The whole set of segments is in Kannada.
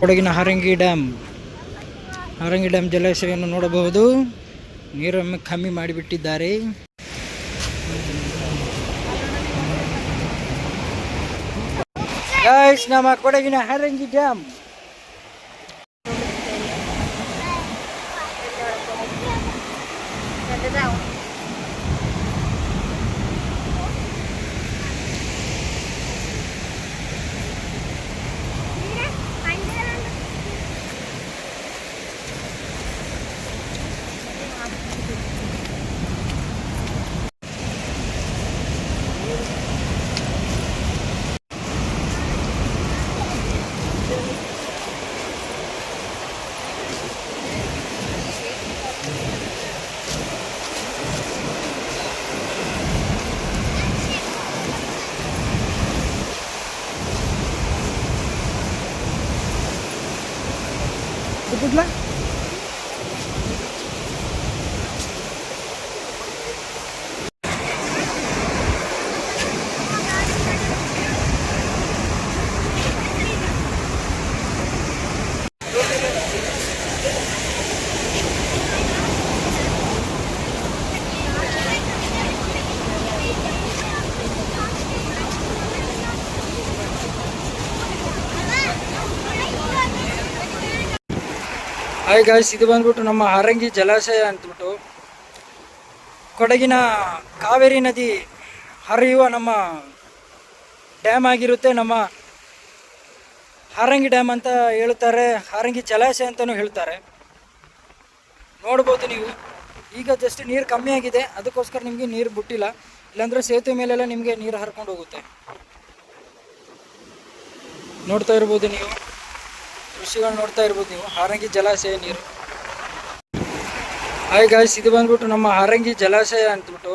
ಕೊಡಗಿನ ಹರಂಗಿ ಡ್ಯಾಮ್. ಹರಂಗಿ ಡ್ಯಾಮ್ ಜಲಾಶಯವನ್ನು ನೋಡಬಹುದು. ನೀರನ್ನು ಕಮ್ಮಿ ಮಾಡಿಬಿಟ್ಟಿದ್ದಾರೆ. ನಮ್ಮ ಕೊಡಗಿನ Harangi dam. कुठला Hi guys ಇದು ಬಂದ್ಬಿಟ್ಟು ನಮ್ಮ ಹಾರಂಗಿ ಜಲಾಶಯ ಅಂತಬಿಟ್ಟು ಕೊಡಗಿನ ಕಾವೇರಿ ನದಿ ಹರಿಯುವ ನಮ್ಮ ಡ್ಯಾಮ್ ಆಗಿರುತ್ತೆ. ನಮ್ಮ ಹಾರಂಗಿ ಡ್ಯಾಮ್ ಅಂತ ಹೇಳ್ತಾರೆ ಹಾರಂಗಿ ಜಲಾಶಯ ಅಂತಲೂ ಹೇಳ್ತಾರೆ. ನೋಡ್ಬೋದು ನೀವು. ಈಗ ಜಸ್ಟ್ ನೀರು ಕಮ್ಮಿ ಆಗಿದೆ. ಅದಕ್ಕೋಸ್ಕರ ನಿಮಗೆ ನೀರು ಬಿಟ್ಟಿಲ್ಲ ಇಲ್ಲಾಂದರೆ ಸೇತುವೆ ಮೇಲೆಲ್ಲ ನಿಮಗೆ ನೀರು ಹರ್ಕೊಂಡು ಹೋಗುತ್ತೆ. ನೋಡ್ತಾ ಇರ್ಬೋದು ನೀವು. ಕೃಷಿಗಳು ನೋಡ್ತಾ ಇರ್ಬೋದು ನೀವು. ಹಾರಂಗಿ ಜಲಾಶಯ ನೀರು. ಹಾಯ್ ಗಾಯ್ಸ್ ಇದು ಬಂದ್ಬಿಟ್ಟು ನಮ್ಮ ಹಾರಂಗಿ ಜಲಾಶಯ ಅಂದ್ಬಿಟ್ಟು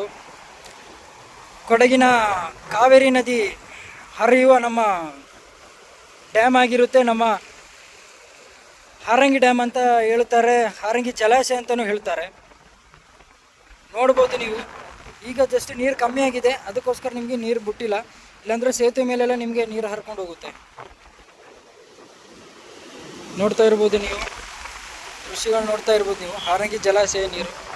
ಕೊಡಗಿನ ಕಾವೇರಿ ನದಿ ಹರಿಯುವ ನಮ್ಮ ಡ್ಯಾಮ್ ಆಗಿರುತ್ತೆ. ನಮ್ಮ ಹಾರಂಗಿ ಡ್ಯಾಮ್ ಅಂತ ಹೇಳ್ತಾರೆ. ಹಾರಂಗಿ ಜಲಾಶಯ ಅಂತಲೂ ಹೇಳ್ತಾರೆ. ನೋಡ್ಬೋದು ನೀವು. ಈಗ ಜಸ್ಟ್ ನೀರು ಕಮ್ಮಿ ಆಗಿದೆ. ಅದಕ್ಕೋಸ್ಕರ ನಿಮಗೆ ನೀರು ಬಿಟ್ಟಿಲ್ಲ. ಇಲ್ಲಾಂದರೆ ಸೇತುವೆ ಮೇಲೆಲ್ಲ ನಿಮಗೆ ನೀರು ಹರ್ಕೊಂಡು ಹೋಗುತ್ತೆ. ನೋಡ್ತಾ ಇರ್ಬೋದು ನೀವು. ಕೃಷಿಗಳು ನೋಡ್ತಾ ಇರ್ಬೋದು ನೀವು. ಹಾರಂಗಿ ಜಲಾಶಯ ನೀರು.